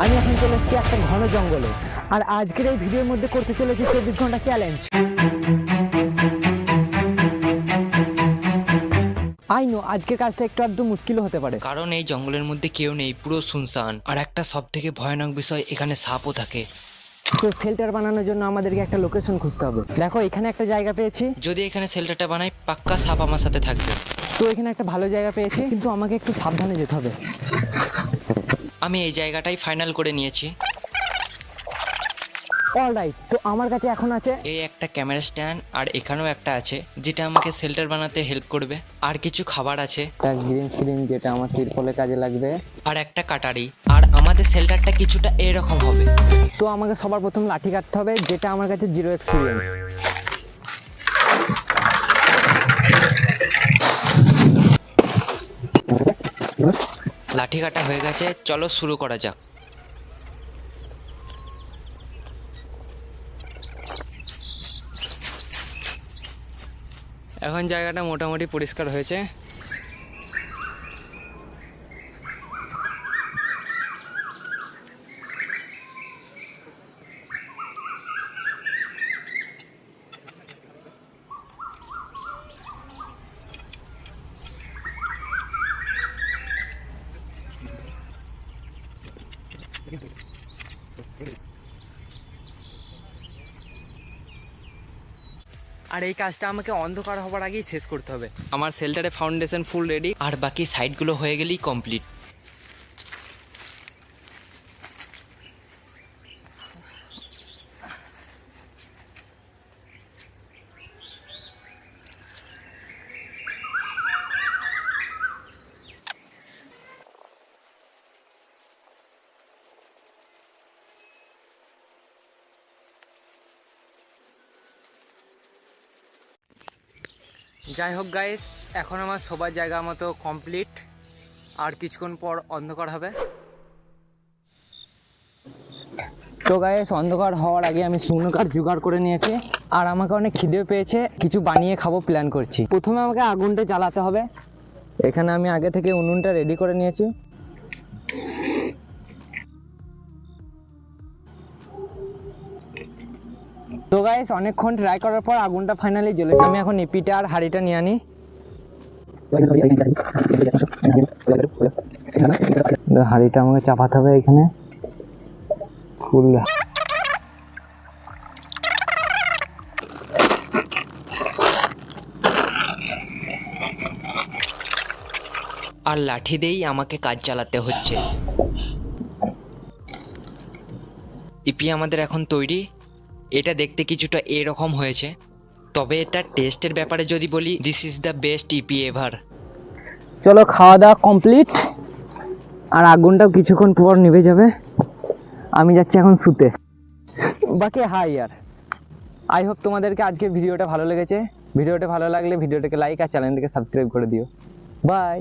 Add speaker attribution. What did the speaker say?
Speaker 1: আমি এখন চলে এসেছি একটা ঘন জঙ্গলে। আর আজকের এই ভিডিওর মধ্যে করতে চলেছি চব্বিশ ঘণ্টা চ্যালেঞ্জ আই নো আজকের কাজটা একটু আধটু মুশকিল হতে পারে।
Speaker 2: কারণ এই জঙ্গলের মধ্যে কেউ নেই পুরো শুনশান। আর একটা সব থেকে ভয়ানক বিষয় এখানে সাপও থাকে।
Speaker 1: তো শেল্টার বানানোর জন্য আমাদেরকে একটা লোকেশন খুঁজতে হবে। দেখো এখানে একটা জায়গা পেয়েছি।
Speaker 2: যদি এখানে শেল্টারটা বানাই পাক্কা সাপ আমার সাথে থাকবে।
Speaker 1: তো এখানে একটা ভালো জায়গা পেয়েছি কিন্তু আমাকে একটু সাবধানে যেতে হবে।
Speaker 2: আমি এই জায়গাটাই ফাইনাল করে নিয়েছি।
Speaker 1: অলরাইট তো আমার কাছে এখন আছে
Speaker 2: এই একটা ক্যামেরা স্ট্যান্ড আর এখানেও একটা আছে যেটা আমাকে শেল্টার বানাতে হেল্প করবে। আর কিছু খাবার আছে।
Speaker 1: গ্রিন স্ক্রিন যেটা আমার তিরপলে কাজে লাগবে।
Speaker 2: আর একটা কাটারি। আর আমাদের শেল্টারটা কিছুটা এরকম হবে।
Speaker 1: তো আমাকে সবার প্রথম লাঠি কাটতে হবে যেটা আমার কাছে জিরো এক্সপিরিয়েন্স
Speaker 2: লাঠি কাটা হয়ে গেছে চলো শুরু করা যাক। এখন জায়গাটা মোটামুটি পরিষ্কার হয়েছে। আর এই কাজটা আমাকে অন্ধকার হবার আগেই শেষ করতে হবে। আমার সেল্টারে ফাউন্ডেশন ফুল রেডি আর বাকি সাইডগুলো হয়ে গেলেই কমপ্লিট যাই হোক গাইজ এখন আমার সবার জায়গা মতো কমপ্লিট আর কিছুক্ষণ পর অন্ধকার হবে।
Speaker 1: তো গায়েস অন্ধকার হওয়ার আগে আমি শুকনো কাঠ জোগাড় করে নিয়েছি। আর আমাকে অনেক খিদে পেয়েছে, কিছু বানিয়ে খাব প্ল্যান করছি। প্রথমে আমাকে আগুনটা জ্বালাতে হবে। এখানে আমি আগে থেকে উনুনটা রেডি করে নিয়েছি। তো গাইস অনেকক্ষণ ট্রাই করার পর আগুনটা ফাইনালি জ্বলেছে। আমি এখন ইপিটা আর হাঁড়িটা নিয়ে আনি। হাঁড়িটা আমাকে চাপাতে হবে এখানে।
Speaker 2: আর লাঠি দিয়েই আমাকে কাজ চালাতে হচ্ছে। ইপি আমাদের এখন তৈরি। এটা দেখতে কিছুটা এরকম হয়েছে। তবে এটা টেস্টের ব্যাপারে যদি বলি this is the best EP ever
Speaker 1: চলো খাওয়া দাওয়া কমপ্লিট আর আগুনটাও কিছুক্ষণ পর নিভে যাবে। আমি যাচ্ছি এখন শুতে। বাকি হাই ইয়ার আই হোপ তোমাদেরকে আজকে ভিডিওটা ভালো লেগেছে। ভিডিওটা ভালো লাগলে ভিডিওটাকে লাইক আর চ্যানেলটাকে সাবস্ক্রাইব করে দিও। বাই